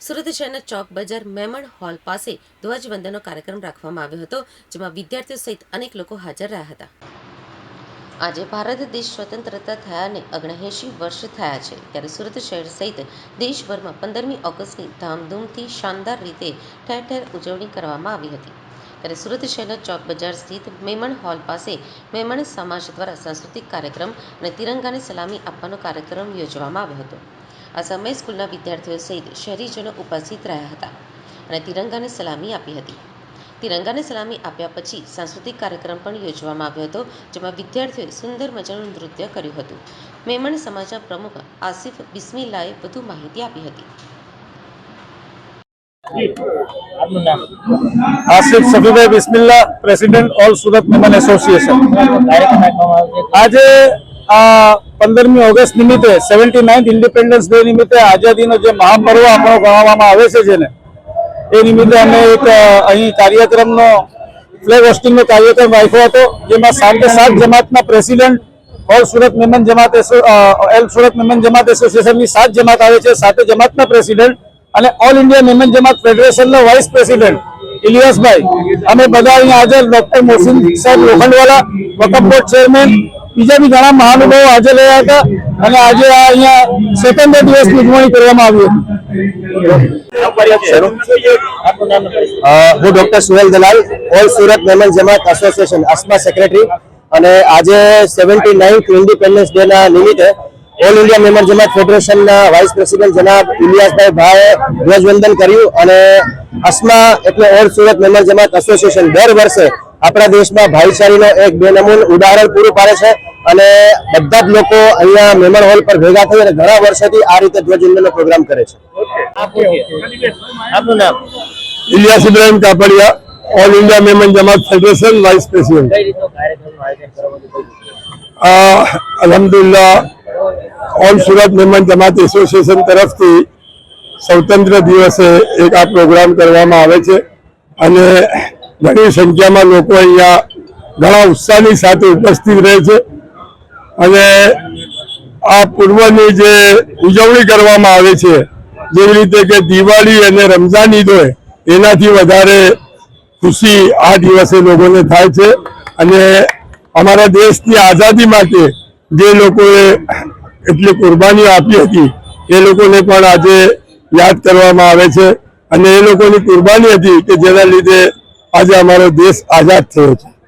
સુરત શહેરના ચોક બજાર મેમણ હોલ પાસે ધ્વજવંદનનો કાર્યક્રમ રાખવામાં આવ્યો હતો, જેમાં વિદ્યાર્થીઓ સહિત અનેક લોકો હાજર રહ્યા હતા. આજે ભારત દેશ સ્વતંત્રતા થયાને ઓગણએંશી વર્ષ થયા છે, ત્યારે સુરત શહેર સહિત દેશભરમાં પંદરમી ઓગસ્ટની ધામધૂમથી શાનદાર રીતે ઠેર ઠેર ઉજવણી કરવામાં આવી હતી. ત્યારે સુરત શહેરના ચોક બજાર સ્થિત મેમણ હોલ પાસે મેમણ સમાજ દ્વારા સાંસ્કૃતિક કાર્યક્રમ અને તિરંગાને સલામી આપવાનો કાર્યક્રમ યોજવામાં આવ્યો હતો. આ સમયે સ્કૂલના વિદ્યાર્થીઓ સહિત શહેરીજનો ઉપસ્થિત રહ્યા હતા અને તિરંગાને સલામી આપી હતી. તિરંગાને સલામી આપ્યા પછી સાંસ્કૃતિક કાર્યક્રમ પણ યોજવામાં આવ્યો હતો જેમાં વિદ્યાર્થીઓએ સુંદર મજાનું નૃત્ય કર્યું હતું. મેમણ સમાજના પ્રમુખ આસિફ બિસ્મિલ્લાએ વધુ માહિતી આપી હતી. Asif Safibhai Bismillah president all Surat Memon association. આજે પંદરમી ઓગસ્ટ નિમિત્તે સેવન્ટી નાઇન્થ ઇન્ડિપેન્ડન્સ ડે નિમિત્તે આઝાદીનો જે મહાપર્વ આપણો ગણવામાં આવે છે જેને, એ નિમિત્તે અમે એક અહીં કાર્યક્રમનો ફ્લેગ હોસ્ટિંગનો કાર્યક્રમ રાખ્યો હતો, જેમાં સાંજે સાત જમાતના president all Surat Memon Jamat all Surat Memon Jamat એસોસિએશનની સાત જમાત આવે છે, સાતે જમાતના પ્રેસિડેન્ટ અને ઓલ ઇન્ડિયા મેમન જમાત ફેડરેશનના વાઇસ પ્રેસિડેન્ટ ઇલિયાસભાઈ. અમે બધા અહીંયા હાજર ડોક્ટર મોહસિન સાહેબ લોખંડવાલા, વકફ બોર્ડ ચેરમેન બીજા બી ઘણા મહાનુભાવો હાજર રહ્યા હતા અને આજે આ અહીંયા દિવસ દિવસની ઉજવણી કરવામાં આવી હતી. હું doctor Suhel Dalal, all Surat Memon Jamat association ASMA secretary અને આજે સેવન્ટી નાઇન્થ ઇન્ડિપેન્ડન્સ ડે ના નિમિત્તે ઓલ ઇન્ડિયા મેમર જમાત ફેડરેશનના વાઇસ પ્રેસિડેન્ટ જનાબ ઇલિયાસભાઈ ભાઈએ ધ્વજવંદન કર્યું અને અસ્મા એટલે ઓલ સુરત મેમર જમાત એસોસિએશન દર વર્ષે આપણા દેશમાં ભાઈચારીનો એક બેનમૂન ઉદાહરણ પૂરું પાડે છે. અને બધા જ લોકો અહીંયા મેમર હોલ પર ભેગા થઈ અને ઘણા વર્ષોથી આ રીતે ધ્વજવંદનનો પ્રોગ્રામ કરે છે. આપનું નામ? Ilyas Ibrahim Kapadia all India Memon Jamat federation vice president અલહમદુલ્લા all Surat Memon Jamat association તરફથી સ્વતંત્ર દિવસે એક આ પ્રોગ્રામ કરવામાં આવે છે અને ઘણી સંખ્યામાં લોકો અહીંયા ઘણા ઉત્સાહની સાથે ઉપસ્થિત રહે છે. અને આ પૂર્વની જે ઉજવણી કરવામાં આવે છે, જેવી રીતે કે દિવાળી અને રમઝાન ઈદ હોય, એનાથી વધારે ખુશી આ દિવસે લોકોને થાય છે. અને અમારા દેશની આઝાદી માટે જે લોકોએ એટલી કુરબાનીઓ આપી હતી, એ લોકોને પણ આજે યાદ કરવામાં આવે છે. અને એ લોકોની કુરબાની હતી કે જેના લીધે આજે અમારો દેશ આઝાદ થયો છે.